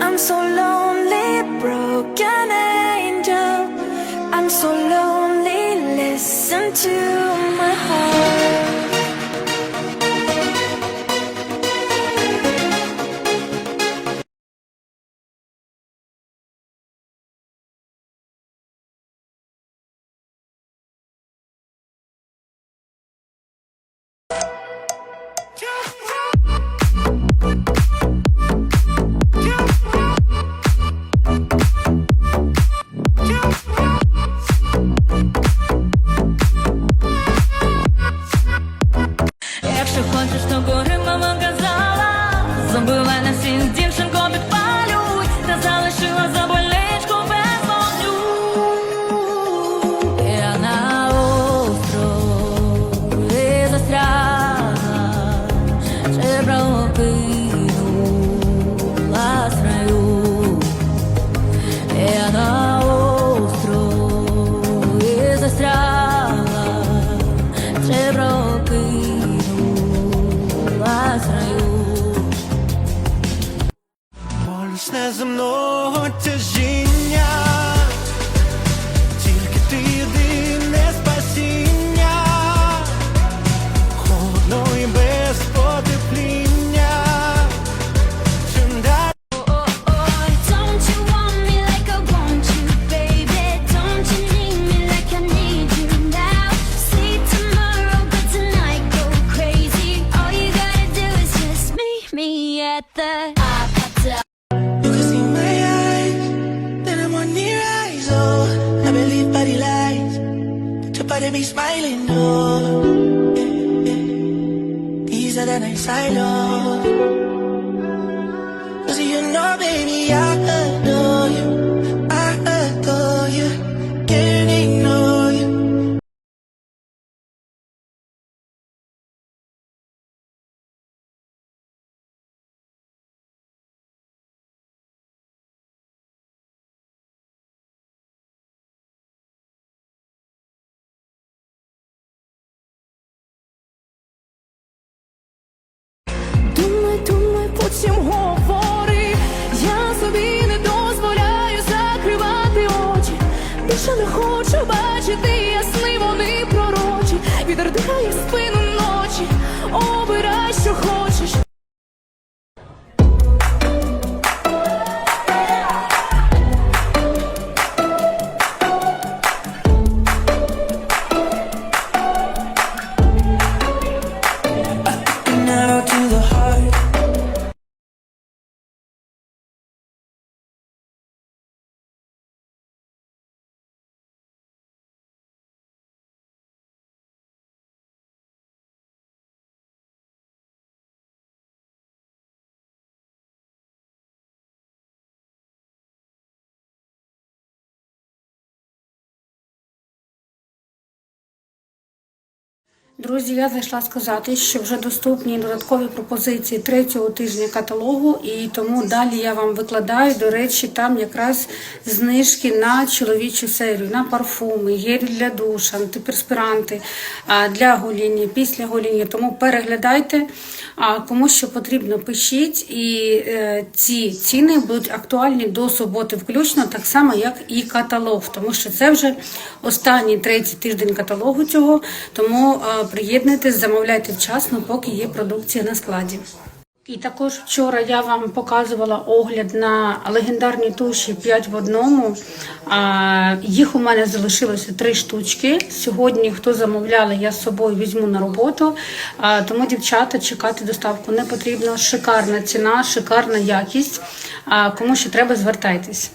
I'm so lonely, broken angel. I'm so lonely, listen to my heart. Якщо хочеш, то гори, мама казала, забивай на всіх дівчинку підпалють, та залишила за больничку без вогню. Я на острові застряла, чи прокинула as I'm not just Body be smiling. Oh, these are the nights I love. Cause you know, baby, I adore you. I adore you. Can't ignore Друзі, я зайшла сказати, що вже доступні додаткові пропозиції третього тижня каталогу, і тому далі я вам викладаю. До речі, там якраз знижки на чоловічу серію, на парфуми, гель для душа, антиперспіранти для гоління, після гоління. Тому переглядайте, кому що потрібно, пишіть. І е, ці ціни будуть актуальні до суботи, включно, так само, як і каталог, тому що це вже останній третій тиждень каталогу цього. Тому е, приєднуйтесь, замовляйте вчасно, поки є продукція на складі. І також вчора я вам показувала огляд на легендарні туші 5 в одному. Їх у мене залишилося три штучки. Сьогодні, хто замовляли, я з собою візьму на роботу. Тому, дівчата, чекати доставку не потрібно. Шикарна ціна, шикарна якість. Кому ще треба, звертайтесь.